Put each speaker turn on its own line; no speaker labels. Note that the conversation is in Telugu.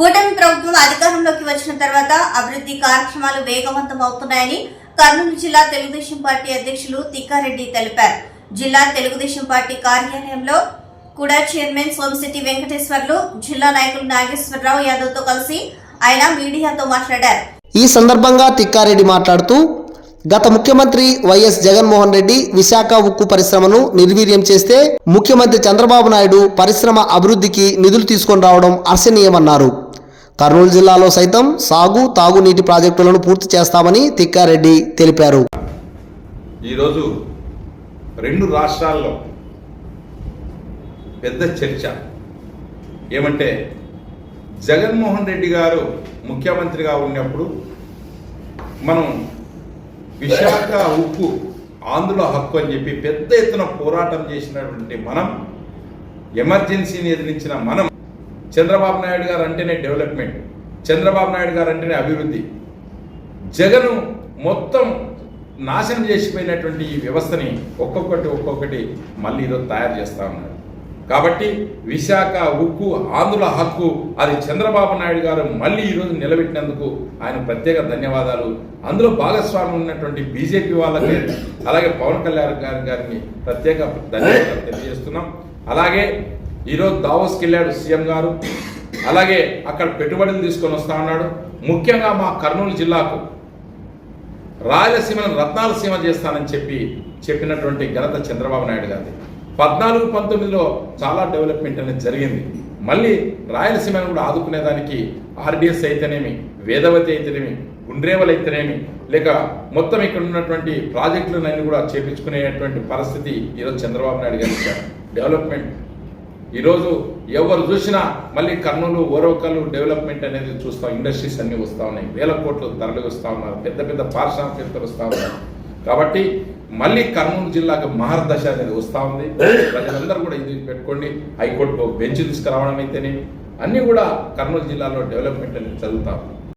కూటమి ప్రభుత్వం అధికారంలోకి వచ్చిన తర్వాత అభివృద్ధి కార్యక్రమాలు వేగవంతం అవుతున్నాయని కర్నూలు జిల్లా తెలుగుదేశం పార్టీ అధ్యక్షులు తిక్కారెడ్డి తెలిపారు. జిల్లా తెలుగుదేశం పార్టీ కార్యాలయంలో కూడా చైర్మన్ సోమిశెట్టి వెంకటేశ్వర్లు జిల్లా నాయకులు నాగేశ్వరరావు యాదవ్తో కలిసి ఆయన మీడియాతో మాట్లాడారు.
ఈ సందర్భంగా తిక్కారెడ్డి మాట్లాడుతూ గత ముఖ్యమంత్రి వైఎస్ జగన్మోహన్ రెడ్డి విశాఖ ఉక్కు పరిశ్రమను నిర్వీర్యం చేస్తే ముఖ్యమంత్రి చంద్రబాబు నాయుడు పరిశ్రమ అభివృద్ధికి నిధులు తీసుకొని రావడం అర్శనీయమన్నారు. కర్నూలు జిల్లాలో సైతం సాగు తాగునీటి ప్రాజెక్టులను పూర్తి చేస్తామని తిక్కారెడ్డి తెలిపారు.
ఈరోజు రెండు రాష్ట్రాల్లో పెద్ద చర్చ. ఏమంటే జగన్మోహన్ రెడ్డి గారు ముఖ్యమంత్రిగా ఉన్నప్పుడు మనం విశాఖ ఉప్పు ఆంధ్రుల హక్కు అని చెప్పి పెద్ద ఎత్తున పోరాటం చేసినటువంటి మనం ఎమర్జెన్సీని ఎదిరించిన మనం చంద్రబాబు నాయుడు గారు అంటేనే డెవలప్మెంట్ చంద్రబాబు నాయుడు గారు అంటేనే అభివృద్ధి. జగను మొత్తం నాశనం చేసిపోయినటువంటి ఈ వ్యవస్థని ఒక్కొక్కటి ఒక్కొక్కటి మళ్ళీ ఈరోజు తయారు చేస్తా ఉన్నారు. కాబట్టి విశాఖ ఉక్కు ఆంధ్రుల హక్కు అది చంద్రబాబు నాయుడు గారు మళ్ళీ ఈరోజు నిలబెట్టినందుకు ఆయన ప్రత్యేక ధన్యవాదాలు. అందులో భాగస్వామి ఉన్నటువంటి బీజేపీ వాళ్ళకి అలాగే పవన్ కళ్యాణ్ గారి గారిని ప్రత్యేక ధన్యవాదాలు తెలియజేస్తున్నాం. అలాగే ఈరోజు దావోస్కి వెళ్ళాడు సీఎం గారు. అలాగే అక్కడ పెట్టుబడులు తీసుకొని వస్తా ఉన్నాడు. ముఖ్యంగా మా కర్నూలు జిల్లాకు రాయలసీమను రత్నాల సీమ చేస్తానని చెప్పి చెప్పినటువంటి ఘనత చంద్రబాబు నాయుడు గారిది. పద్నాలుగు పంతొమ్మిదిలో చాలా డెవలప్మెంట్ అనేది జరిగింది. మళ్ళీ రాయలసీమను కూడా ఆదుకునేదానికి ఆర్డిఎస్ అయితేనేమి వేదవతి అయితేనేమి గుండ్రేవలు అయితేనేమి లేక మొత్తం ఇక్కడ ఉన్నటువంటి ప్రాజెక్టులన్నీ కూడా చేపించుకునేటువంటి పరిస్థితి ఈరోజు చంద్రబాబు నాయుడు గారు ఇచ్చారు. డెవలప్మెంట్ ఈరోజు ఎవరు చూసినా మళ్ళీ కర్నూలు ఓరవకల్లు డెవలప్మెంట్ అనేది చూస్తాం ఇండస్ట్రీస్ అన్నీ వస్తూ ఉన్నాయి. వేల కోట్లు తరలి వస్తూ ఉన్నారు పెద్ద పెద్ద పారిశ్రామికవేత్తలు వస్తూ ఉన్నారు. కాబట్టి మళ్ళీ కర్నూలు జిల్లాకు మహర్దశ అనేది వస్తూ ఉంది. ప్రజలందరూ కూడా ఇది పెట్టుకోండి. హైకోర్టు బెంచ్ తీసుకురావడం అయితేనే అన్నీ కూడా కర్నూలు జిల్లాలో డెవలప్మెంట్ అనేది చదువుతాం